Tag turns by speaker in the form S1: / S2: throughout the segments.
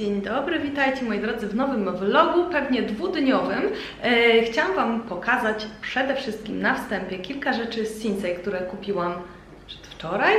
S1: Dzień dobry, witajcie moi drodzy w nowym vlogu, pewnie dwudniowym. E, chciałam Wam pokazać przede wszystkim na wstępie kilka rzeczy z Sinsei, które kupiłam przedwczoraj.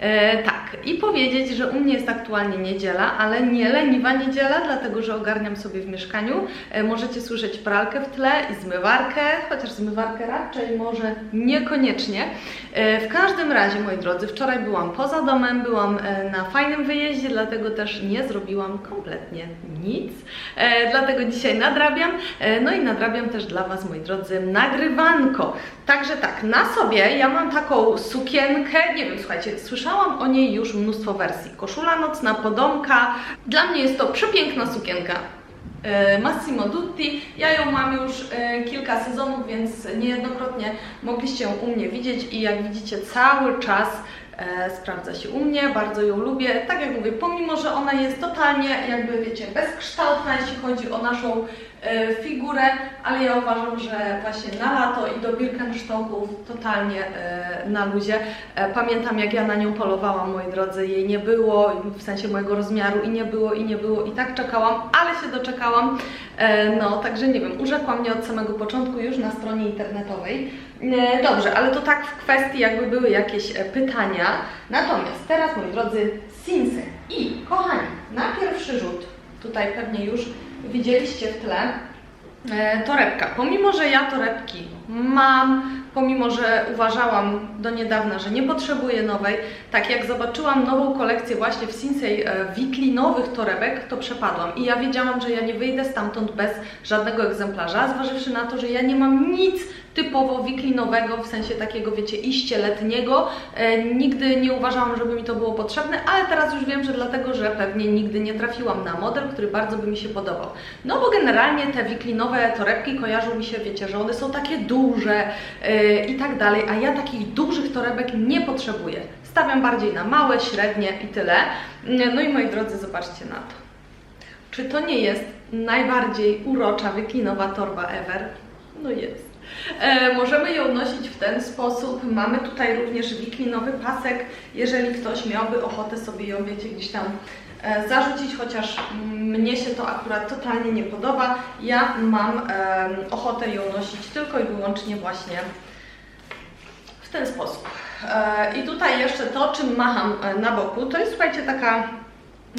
S1: E, tak, i powiedzieć, że u mnie jest aktualnie niedziela, ale nie leniwa niedziela, dlatego że ogarniam sobie w mieszkaniu. E, możecie słyszeć pralkę w tle i zmywarkę, chociaż zmywarkę raczej może niekoniecznie. E, w każdym razie, moi drodzy, wczoraj byłam poza domem, byłam e, na fajnym wyjeździe, dlatego też nie zrobiłam kompletnie nic. E, dlatego dzisiaj nadrabiam, e, no i nadrabiam też dla Was, moi drodzy, nagrywanko. Także tak, na sobie ja mam taką sukienkę, nie wiem, słuchajcie, słyszałam o niej już mnóstwo wersji. Koszula nocna, podomka. Dla mnie jest to przepiękna sukienka. E, Massimo Dutti. Ja ją mam już e, kilka sezonów, więc niejednokrotnie mogliście ją u mnie widzieć i jak widzicie cały czas e, sprawdza się u mnie, bardzo ją lubię. Tak jak mówię, pomimo, że ona jest totalnie jakby wiecie, bezkształtna, jeśli chodzi o naszą figurę, ale ja uważam, że właśnie na lato i do Birkenstocków totalnie e, na luzie. E, Pamiętam jak ja na nią polowałam, moi drodzy, jej nie było, w sensie mojego rozmiaru i nie było, i nie było i tak czekałam, ale się doczekałam. E, No, także nie wiem, urzekła mnie od samego początku już na stronie internetowej. E, Dobrze, ale to tak w kwestii jakby były jakieś e, pytania. Natomiast teraz, moi drodzy, Sinsy. I kochani, na pierwszy rzut, tutaj pewnie już widzieliście w tle, e, torebka. Pomimo, że ja torebki mam, pomimo, że uważałam do niedawna, że nie potrzebuję nowej, tak jak zobaczyłam nową kolekcję właśnie w Sinsei e, weekly nowych torebek, to przepadłam. I ja wiedziałam, że ja nie wyjdę stamtąd bez żadnego egzemplarza, zważywszy na to, że ja nie mam nic typowo wiklinowego, w sensie takiego, wiecie, iście letniego. E, nigdy nie uważałam, żeby mi to było potrzebne, ale teraz już wiem, że dlatego, że pewnie nigdy nie trafiłam na model, który bardzo by mi się podobał. No bo generalnie te wiklinowe torebki kojarzą mi się, wiecie, że one są takie duże e, i tak dalej, a ja takich dużych torebek nie potrzebuję. Stawiam bardziej na małe, średnie i tyle. No i moi drodzy, zobaczcie na to. Czy to nie jest najbardziej urocza wiklinowa torba ever? No jest. E, możemy ją nosić w ten sposób. Mamy tutaj również wiklinowy pasek, jeżeli ktoś miałby ochotę sobie ją, wiecie, gdzieś tam e, zarzucić, chociaż mnie się to akurat totalnie nie podoba. Ja mam em, ochotę ją nosić tylko i wyłącznie właśnie ten sposób. E, I tutaj jeszcze to, czym macham e, na boku, to jest słuchajcie taka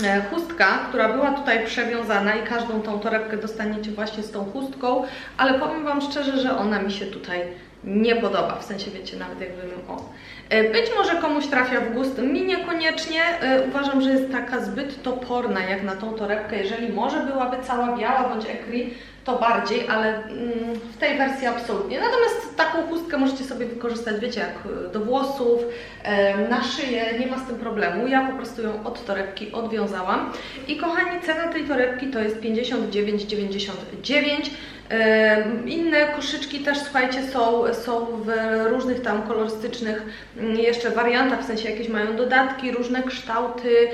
S1: e, chustka, która była tutaj przewiązana i każdą tą torebkę dostaniecie właśnie z tą chustką, ale powiem Wam szczerze, że ona mi się tutaj nie podoba, w sensie wiecie, nawet jakbym, o. Być może komuś trafia w gust, mi niekoniecznie, uważam, że jest taka zbyt toporna jak na tą torebkę, jeżeli może byłaby cała biała bądź ekri, to bardziej, ale mm, w tej wersji absolutnie. Natomiast taką chustkę możecie sobie wykorzystać, wiecie, jak e, do włosów, e, na szyję, nie ma z tym problemu. Ja po prostu ją od torebki odwiązałam. I kochani, cena tej torebki to jest 59,99. E, Inne koszyczki też, słuchajcie, są, są w różnych tam kolorystycznych mm, jeszcze wariantach, w sensie jakieś mają dodatki, różne kształty.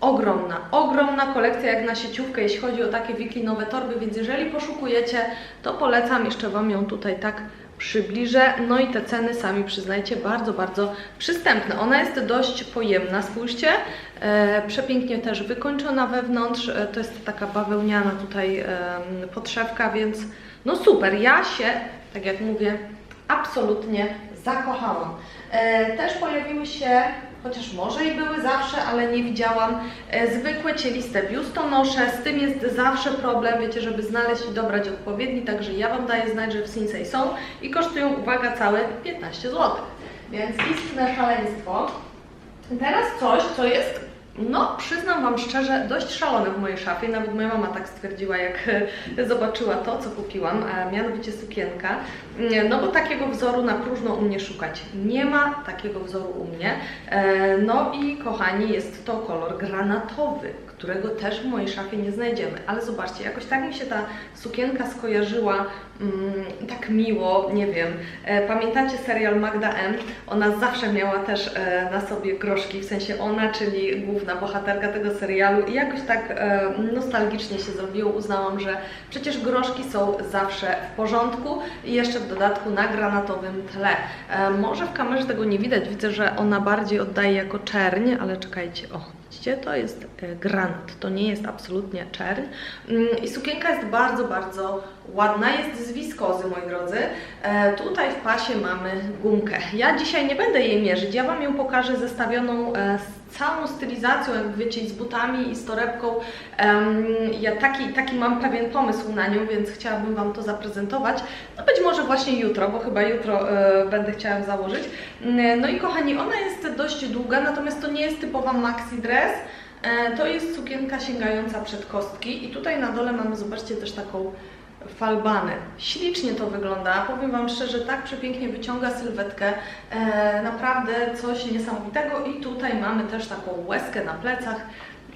S1: Ogromna, ogromna kolekcja jak na sieciówkę, jeśli chodzi o takie wiklinowe torby, więc jeżeli poszukujecie, to polecam, jeszcze Wam ją tutaj tak przybliżę. No i te ceny, sami przyznajcie, bardzo, bardzo przystępne. Ona jest dość pojemna, spójrzcie, e, przepięknie też wykończona wewnątrz, e, to jest taka bawełniana tutaj e, podszewka, więc no super, ja się, tak jak mówię, absolutnie zakochałam. E, też pojawiły się, chociaż może i były zawsze, ale nie widziałam, e, zwykłe cieliste biustonosze. Z tym jest zawsze problem, wiecie, żeby znaleźć i dobrać odpowiedni, także ja Wam daję znać, że w Sinsei są i kosztują, uwaga, całe 15 zł. Więc istne szaleństwo. Teraz coś, co jest, no przyznam Wam szczerze, dość szalone w mojej szafie. Nawet moja mama tak stwierdziła, jak zobaczyła to, co kupiłam, a mianowicie sukienka. Mm, No bo takiego wzoru na próżno u mnie szukać. Nie ma takiego wzoru u mnie. E, No i kochani, jest to kolor granatowy, którego też w mojej szafie nie znajdziemy. Ale zobaczcie, jakoś tak mi się ta sukienka skojarzyła mm, tak miło, nie wiem. E, Pamiętacie serial Magda M? Ona zawsze miała też e, na sobie groszki, w sensie ona, czyli główna bohaterka tego serialu i jakoś tak e, nostalgicznie się zrobiło. Uznałam, że przecież groszki są zawsze w porządku i jeszcze w dodatku na granatowym tle. E, Może w kamerze tego nie widać, widzę, że ona bardziej oddaje jako czerń, ale czekajcie, o, To jest e, granat, to nie jest absolutnie czerń. Mm, I sukienka jest bardzo, bardzo ładna, jest z wiskozy, moi drodzy. E, tutaj w pasie mamy gumkę. Ja dzisiaj nie będę jej mierzyć, ja Wam ją pokażę zestawioną e, z całą stylizacją, jak wiecie, z butami, i z torebką. Em, ja taki, taki mam pewien pomysł na nią, więc chciałabym Wam to zaprezentować. No być może właśnie jutro, bo chyba jutro e, będę chciała założyć. Mm, No i kochani, ona jest dość długa, natomiast to nie jest typowa maxi dress. E, To jest sukienka sięgająca przed kostki i tutaj na dole mamy, zobaczcie, też taką falbanę. Ślicznie to wygląda, powiem Wam szczerze, tak przepięknie wyciąga sylwetkę, e, naprawdę coś niesamowitego i tutaj mamy też taką łezkę na plecach,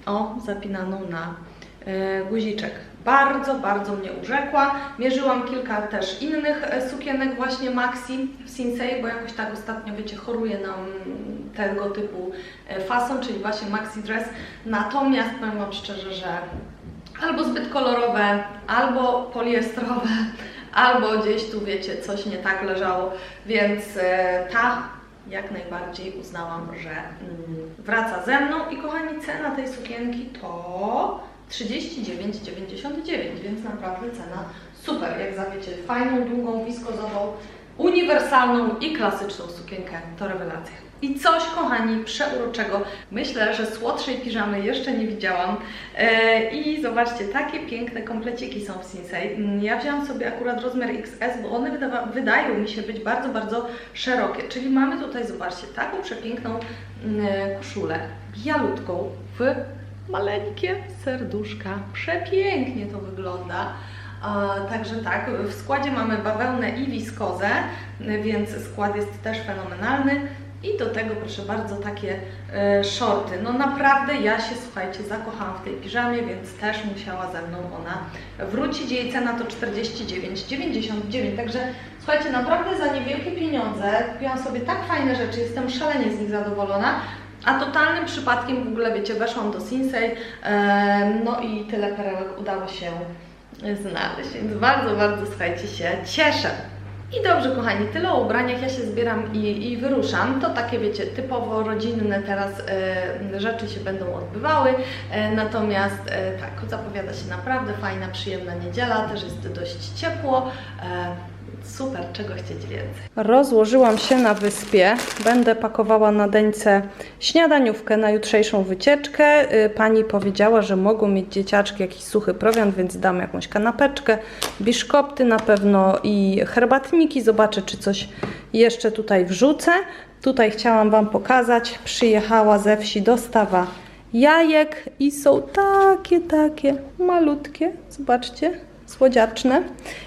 S1: o, zapinaną na e, guziczek. Bardzo, bardzo mnie urzekła. Mierzyłam kilka też innych e, sukienek właśnie maxi w Sinsei, bo jakoś tak ostatnio, wiecie, choruje nam tego typu e, fason, czyli właśnie maxi dress. Natomiast powiem Wam szczerze, że albo zbyt kolorowe, albo poliestrowe, albo gdzieś tu, wiecie, coś nie tak leżało, więc e, ta jak najbardziej uznałam, że mm, wraca ze mną. I kochani, cena tej sukienki to 39,99, więc naprawdę cena super, jak za wiecie, fajną, długą, wiskozową, uniwersalną i klasyczną sukienkę, to rewelacja. I coś, kochani, przeuroczego. Myślę, że słodszej piżamy jeszcze nie widziałam. E, I zobaczcie, takie piękne kompleciki są w Sinsei. Mm, Ja wzięłam sobie akurat rozmiar XS, bo one wydawa- wydają mi się być bardzo, bardzo szerokie. Czyli mamy tutaj, zobaczcie, taką przepiękną mm, koszulę, bialutką, w maleńkie serduszka. Przepięknie to wygląda. E, Także tak, w składzie mamy bawełnę i wiskozę, więc skład jest też fenomenalny. I do tego, proszę bardzo, takie e, shorty. No naprawdę ja się, słuchajcie, zakochałam w tej piżamie, więc też musiała ze mną ona wrócić. Jej cena to 49,99. Także słuchajcie, naprawdę za niewielkie pieniądze kupiłam sobie tak fajne rzeczy, jestem szalenie z nich zadowolona. A totalnym przypadkiem w ogóle, wiecie, weszłam do Sinsei, e, no i tyle perełek udało się znaleźć, więc bardzo, bardzo, słuchajcie, się cieszę. I dobrze, kochani, tyle o ubraniach, ja się zbieram i, i wyruszam. To takie, wiecie, typowo rodzinne teraz e, rzeczy się będą odbywały. E, natomiast e, tak, zapowiada się naprawdę fajna, przyjemna niedziela, też jest dość ciepło. E, super, czego chcieć więcej. Rozłożyłam się na wyspie. Będę pakowała na deńce śniadaniówkę na jutrzejszą wycieczkę. Y, Pani powiedziała, że mogą mieć dzieciaczki jakiś suchy prowiant, więc dam jakąś kanapeczkę, biszkopty na pewno i herbatniki. Zobaczę, czy coś jeszcze tutaj wrzucę. Tutaj chciałam Wam pokazać. Przyjechała ze wsi dostawa jajek i są takie, takie malutkie. Zobaczcie słodziaczne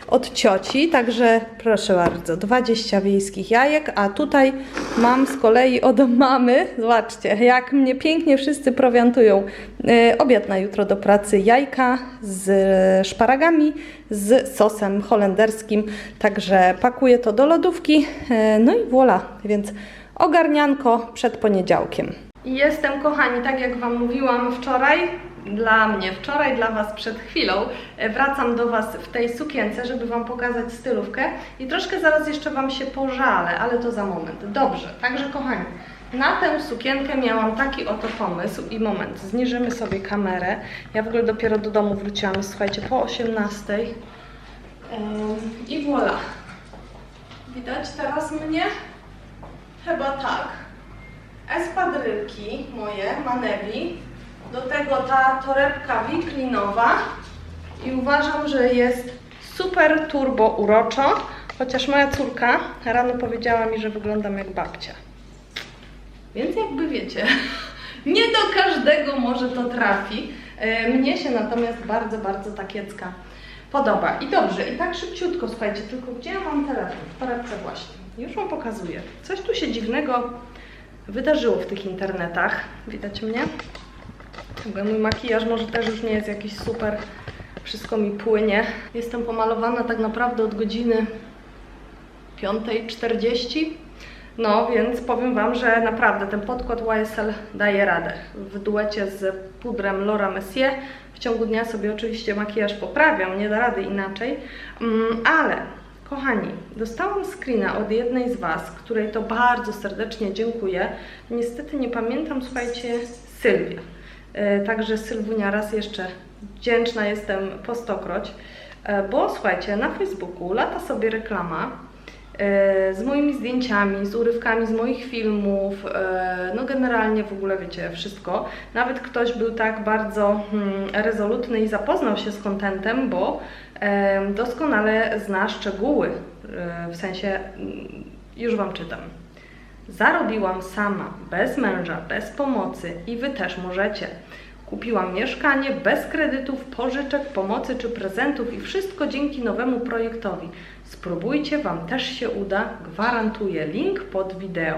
S1: od cioci, także proszę bardzo, 20 wiejskich jajek, a tutaj mam z kolei od mamy, zobaczcie, jak mnie pięknie wszyscy prowiantują. E, obiad na jutro do pracy, jajka z szparagami, z sosem holenderskim, także pakuję to do lodówki, e, no i voilà, więc ogarnianko przed poniedziałkiem. Jestem, kochani, tak jak Wam mówiłam wczoraj, dla mnie wczoraj, dla Was przed chwilą. E, Wracam do Was w tej sukience, żeby Wam pokazać stylówkę i troszkę zaraz jeszcze Wam się pożalę, ale to za moment. Dobrze, także kochani, na tę sukienkę miałam taki oto pomysł i moment, zniżymy sobie kamerę. Ja w ogóle dopiero do domu wróciłam, słuchajcie, po 18. Ym, I voilà. Widać teraz mnie? Chyba tak espadrylki moje, manewi, do tego ta torebka wiklinowa i uważam, że jest super turbo uroczo, chociaż moja córka rano powiedziała mi, że wyglądam jak babcia. Więc jakby wiecie, nie do każdego może to trafi. E, Mnie się natomiast bardzo, bardzo ta kiecka podoba. I dobrze, i tak szybciutko, słuchajcie, tylko gdzie ja mam telefon? W torebce właśnie. Już Wam pokazuję. Coś tu się dziwnego wydarzyło w tych internetach. Widać mnie? Chyba mój makijaż może też już nie jest jakiś super. Wszystko mi płynie. Jestem pomalowana tak naprawdę od godziny 5.40. No, więc powiem Wam, że naprawdę ten podkład YSL daje radę. W duecie z pudrem Laura Mercier w ciągu dnia sobie oczywiście makijaż poprawiam, nie da rady inaczej, mm, ale kochani, dostałam screena od jednej z Was, której to bardzo serdecznie dziękuję. Niestety nie pamiętam, słuchajcie, Sylwia. E, Także Sylwunia raz jeszcze wdzięczna jestem po stokroć, e, bo słuchajcie, na Facebooku lata sobie reklama e, z moimi zdjęciami, z urywkami z moich filmów, no generalnie w ogóle wiecie, wszystko. Nawet ktoś był tak bardzo hmm, rezolutny i zapoznał się z kontentem, bo doskonale zna szczegóły, e, w sensie mm, już Wam czytam. Zarobiłam sama, bez męża, bez pomocy i Wy też możecie. Kupiłam mieszkanie bez kredytów, pożyczek, pomocy czy prezentów i wszystko dzięki nowemu projektowi. Spróbujcie, Wam też się uda, gwarantuję. Link pod wideo.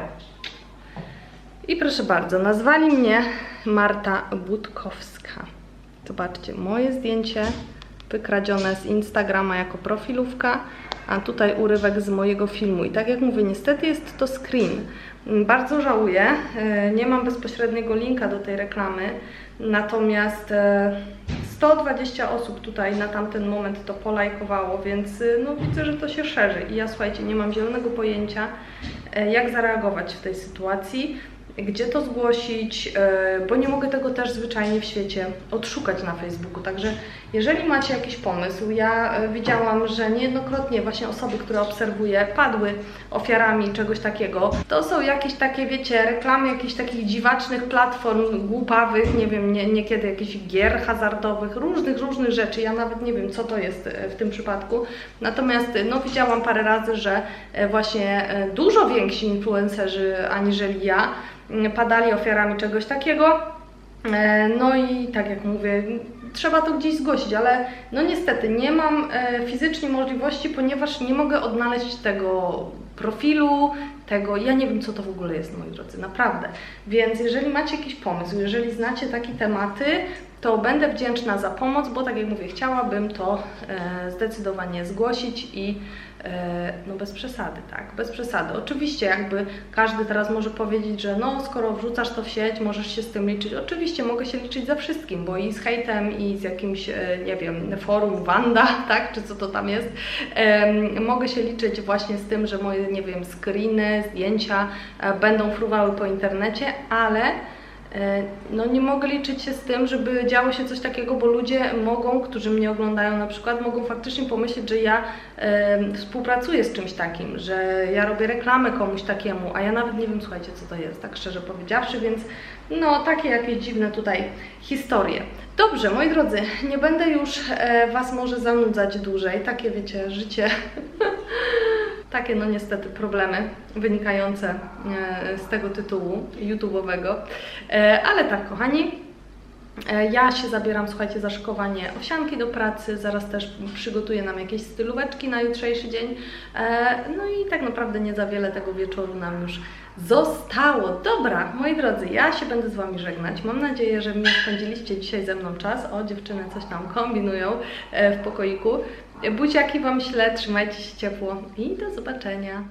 S1: I proszę bardzo, nazwali mnie Marta Budkowska. Zobaczcie, moje zdjęcie wykradzione z Instagrama jako profilówka, a tutaj urywek z mojego filmu. I tak jak mówię, niestety jest to screen. Bardzo żałuję, e, nie mam bezpośredniego linka do tej reklamy, natomiast e, 120 osób tutaj na tamten moment to polajkowało, więc e, no widzę, że to się szerzy. I ja słuchajcie, nie mam zielonego pojęcia, e, jak zareagować w tej sytuacji gdzie to zgłosić, e, bo nie mogę tego też zwyczajnie w świecie odszukać na Facebooku. Także jeżeli macie jakiś pomysł, ja e, widziałam, że niejednokrotnie właśnie osoby, które obserwuję, padły ofiarami czegoś takiego. To są jakieś takie, wiecie, reklamy jakichś takich dziwacznych platform głupawych, nie wiem, nie, niekiedy jakichś gier hazardowych, różnych, różnych rzeczy. Ja nawet nie wiem, co to jest e, w tym przypadku. Natomiast no widziałam parę razy, że e, właśnie e, dużo więksi influencerzy aniżeli ja padali ofiarami czegoś takiego. E, No i tak jak mówię, trzeba to gdzieś zgłosić, ale no niestety nie mam e, fizycznie możliwości, ponieważ nie mogę odnaleźć tego profilu, tego, ja nie wiem co to w ogóle jest, moi drodzy, naprawdę. Więc jeżeli macie jakiś pomysł, jeżeli znacie takie tematy, to będę wdzięczna za pomoc, bo tak jak mówię, chciałabym to e, zdecydowanie zgłosić i no bez przesady, tak, bez przesady. Oczywiście jakby każdy teraz może powiedzieć, że no skoro wrzucasz to w sieć, możesz się z tym liczyć. Oczywiście mogę się liczyć ze wszystkim, bo i z hejtem, i z jakimś, e, nie wiem, forum Wanda, tak, czy co to tam jest, mogę się liczyć właśnie z tym, że moje, nie wiem, screeny, zdjęcia e, będą fruwały po internecie, ale E, no nie mogę liczyć się z tym, żeby działo się coś takiego, bo ludzie mogą, którzy mnie oglądają na przykład, mogą faktycznie pomyśleć, że ja e, współpracuję z czymś takim, że ja robię reklamę komuś takiemu, a ja nawet nie wiem, słuchajcie, co to jest, tak szczerze powiedziawszy, więc no takie jakieś dziwne tutaj historie. Dobrze, moi drodzy, nie będę już e, Was może zanudzać dłużej, takie wiecie, życie takie no niestety problemy wynikające e, z tego tytułu YouTube'owego. E, Ale tak, kochani, e, ja się zabieram, słuchajcie, za szykowanie owsianki do pracy, zaraz też przygotuję nam jakieś stylóweczki na jutrzejszy dzień. No i tak naprawdę nie za wiele tego wieczoru nam już zostało. Dobra, moi drodzy, ja się będę z Wami żegnać. Mam nadzieję, że miło spędziliście dzisiaj ze mną czas. O, dziewczyny coś tam kombinują w pokoiku. Buziaki Wam ślę, trzymajcie się ciepło i do zobaczenia.